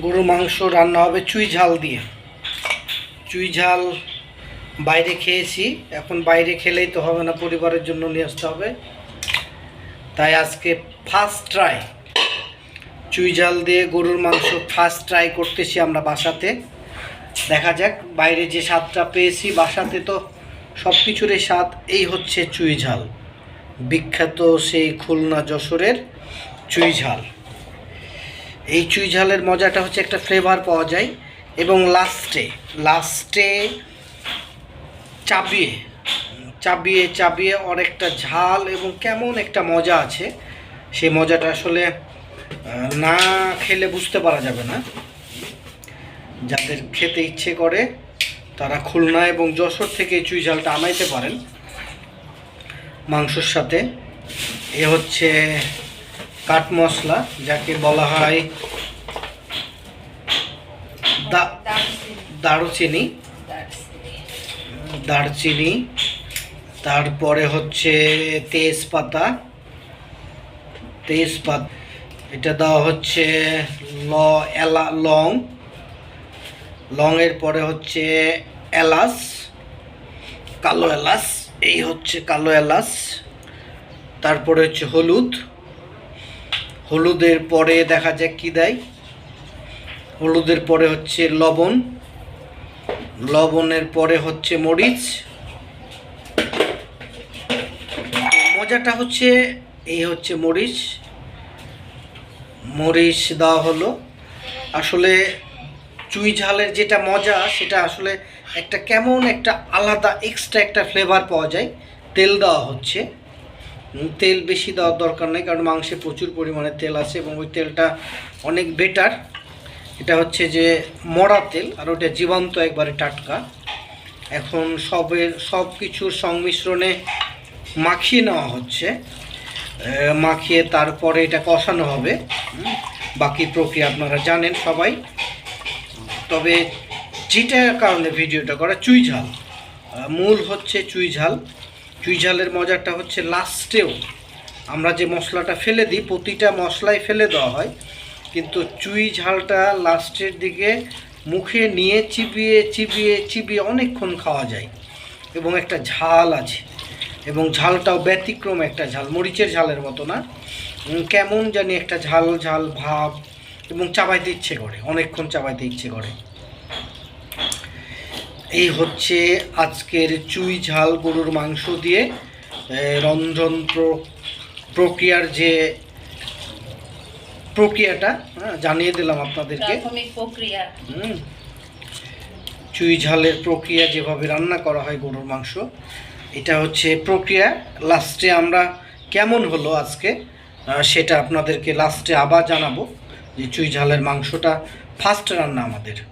গরুর মাংস রান্না হবে চুই ঝাল দিয়ে। চুই ঝাল বাইরে খেয়েছি, এখন বাইরে খেলেই তো হবে না, পরিবারের জন্য নিয়ে আসতে হবে। তাই আজকে ফার্স্ট ট্রাই চুই ঝাল দিয়ে গরুর মাংস ফার্স্ট ট্রাই করতেছি আমরা বাসাতে। দেখা যাক, বাইরে যে স্বাদটা পেয়েছি, বাসাতে তো সব কিছুরই স্বাদ, এই হচ্ছে চুই ঝাল। বিখ্যাত সেই খুলনা যশোরের চুই ঝাল। এই চুই ঝালের মজাটা হচ্ছে একটা ফ্লেভার পাওয়া যায় এবং লাস্টে লাস্টে চাবিয়ে চাবিয়ে চাবিয়ে অনেকটা ঝাল এবং কেমন একটা মজা আছে। সেই মজাটা আসলে না খেলে বুঝতে পারা যাবে না। যাদের খেতে ইচ্ছে করে, তারা খুলনা এবং যশোর থেকে চুই ঝালটা আনাইতে পারেন। মাংসর সাথে। এ হচ্ছে কাঠ মশলা যাকে বলা হয় দা- দারুচিনি। দারচিনি। তারপরে হচ্ছে তেজপাতা। তেজপাতা এটা দেওয়া হচ্ছে ল এলা লং। লংয়ের পরে হচ্ছে এলাচ। কালো এলাচ। এই হচ্ছে কালো এলাচ। তারপরে হচ্ছে হলুদ। হলুদের পরে দেখা যাক কি দেয়। হলুদের পরে হচ্ছে লবণ। লবণের পরে হচ্ছে মরিচ। মজাটা হচ্ছে এই হচ্ছে মরিচ। মরিচ দেওয়া হলো। আসলে চুই ঝালের যেটা মজা, সেটা আসলে একটা কেমন একটা আলাদা এক্সট্রা একটা ফ্লেভার পাওয়া যায়। তেল দেওয়া হচ্ছে। তেল বেশি দেওয়ার দরকার নেই, কারণ মাংসে প্রচুর পরিমাণে তেল আছে এবং ওই তেলটা অনেক বেটার এটা হচ্ছে যে মরা তেল, আর ওটা জীবন্ত একবারে টাটকা। এখন সবের, সব কিছুর সংমিশ্রণে মাখিয়ে নেওয়া হচ্ছে। মাখিয়ে তারপরে এটা কষানো হবে। বাকি প্রক্রিয়া আপনারা জানেন সবাই। তবে যেটার কারণে ভিডিওটা করা, চুই ঝাল। মূল হচ্ছে চুই ঝাল। চুই ঝালের মজাটা হচ্ছে লাস্টেও আমরা যে মশলাটা ফেলে দিই, প্রতিটা মশলাই ফেলে দেওয়া হয়, কিন্তু চুই ঝালটা লাস্টের দিকে মুখে নিয়ে চিবিয়ে চিবিয়ে চিবিয়ে অনেকক্ষণ খাওয়া যায় এবং একটা ঝাল আছে। এবং ঝালটাও ব্যতিক্রম একটা ঝাল, মরিচের ঝালের মতো না। কেমন জানি একটা ঝাল ঝাল ভাব এবং চাবাইতে ইচ্ছে করে, অনেকক্ষণ চাবাইতে ইচ্ছে করে। এই হচ্ছে আজকের চুই ঝাল গরুর মাংস দিয়ে রন্ধন প্র- প্রক্রিয়ার যে প্রক্রিয়াটা হ্যাঁ, জানিয়ে দিলাম আপনাদেরকে। চুই ঝালের প্রক্রিয়া যেভাবে রান্না করা হয় গরুর মাংস এটা হচ্ছে প্রক্রিয়া। লাস্টে আমরা কেমন হলো আজকে সেটা আপনাদেরকে লাস্টে আবার জানাব যে চুই ঝালের মাংসটা ফার্স্ট রান্না আমাদের।